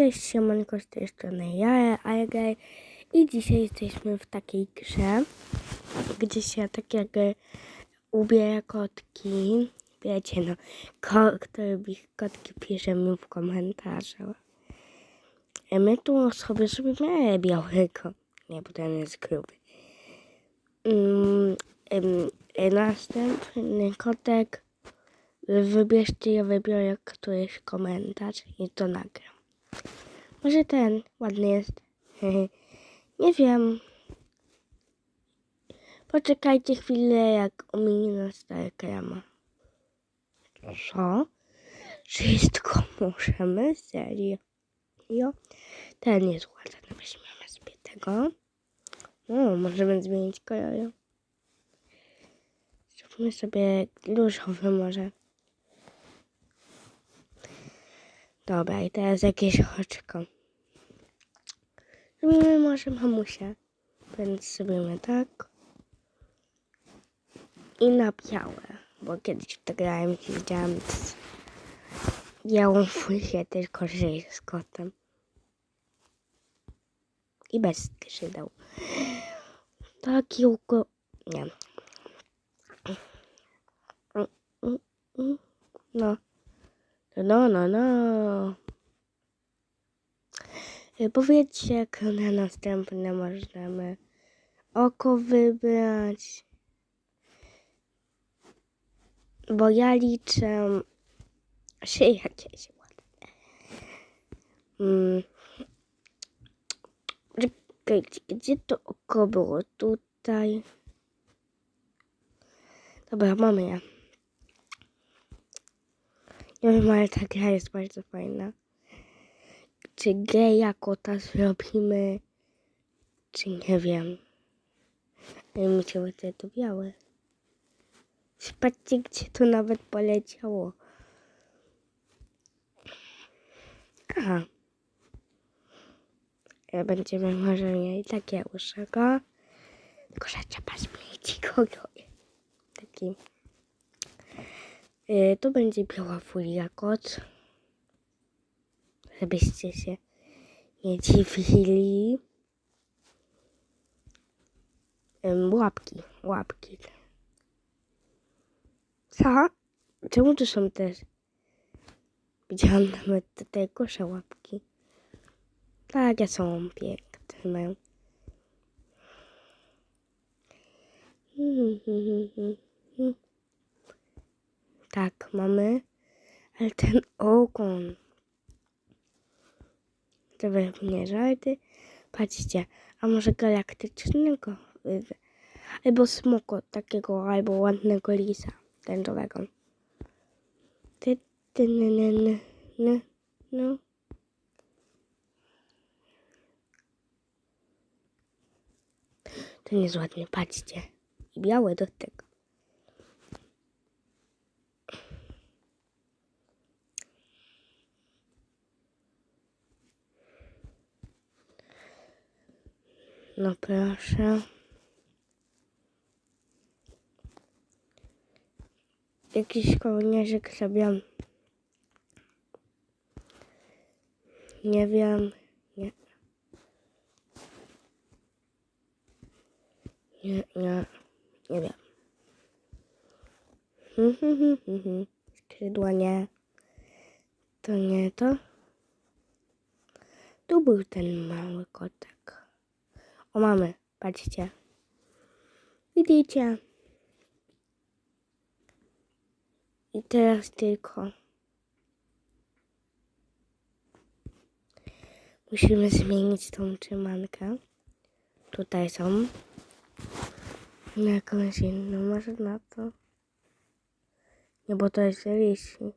Cześć, siemanko, z tej strony ja, Algaj i dzisiaj jesteśmy w takiej grze, gdzie się tak jak ubiera kotki, wiecie no, ko, kto lubi kotki pisze mi w komentarzu. E, My tu sobie zrobimy białego, nie, bo ten jest gruby. Em, e, następny kotek, wybierzcie, ja wybiorę któryś komentarz i to nagram. Może ten ładny jest. Nie wiem. Poczekajcie chwilę, jak ominie nas ta reklama. Co? Wszystko możemy? Serio? Ten jest ładny. Weźmiemy sobie tego. O, możemy zmienić kolory. Zróbmy sobie różowy może. Dobra, i teraz jakieś oczko. Zrobimy może mamusię. Więc zrobimy tak. I na białe. Bo kiedyś to grałem i widziałam z białą fulię, tylko że z kotem. I bez skrzydeł. Taki uko... Nie. No. No, no, no. Y, Powiedzcie, jak na następne możemy oko wybrać. Bo ja liczę się jakieś ładne. Mm. Gdzie to oko było? Tutaj. Dobra, mamy je. Nie wiem, ale ta gra jest bardzo fajna. Czy geja kota zrobimy, czy nie wiem. Ale Mi się wydaje to białe. Patrzcie, gdzie to nawet poleciało. Aha. Będziemy może mieli takie uszego. Tylko, że trzeba zmienić kolory. Taki. Y, Tu będzie biała folia kot. Żebyście się nie dziwili. Łapki, łapki. Co? Czemu tu są też? Widziałam nawet tutaj kosze łapki. Takie są piękne. Mają. Tak, mamy. Ale ten ogon. Wy nie żarty. Patrzcie, a może galaktycznego? y, Albo smoko takiego, albo ładnego lisa tęczowego. Ty, ty, ny, ny, ny, ny, no. Ten jest ładny, patrzcie. I białe do tego. No proszę. Jakiś kołnierzyk sobie. Nie wiem. Nie. Nie, nie. Nie wiem. Hmm, hmm, hmm. Skrzydła nie. To nie to. Tu był ten mały kotek. O mamy, patrzcie. Widzicie? I teraz tylko musimy zmienić tą trzymankę. Tutaj są. Na jakąś inną, może na to. Nie, bo to jest lisi.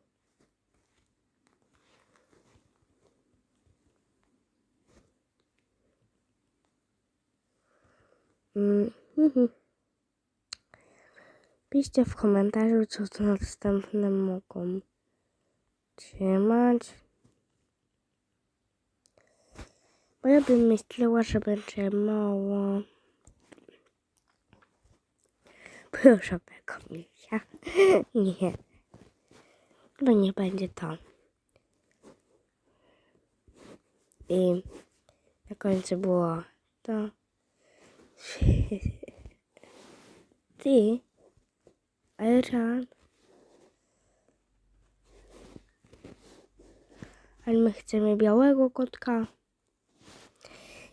Piszcie w komentarzu, co to następne mogą trzymać. Bo ja bym myślała, że będzie mało. Proszowego misia. Nie. Chyba nie będzie to. I na końcu było to. Ty, Elżan. Ale my chcemy białego kotka.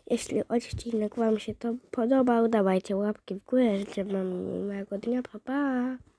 Jeśli odcinek Wam się to podobał, dawajcie łapki w górę. Życzę Wam miłego dnia. Pa, pa.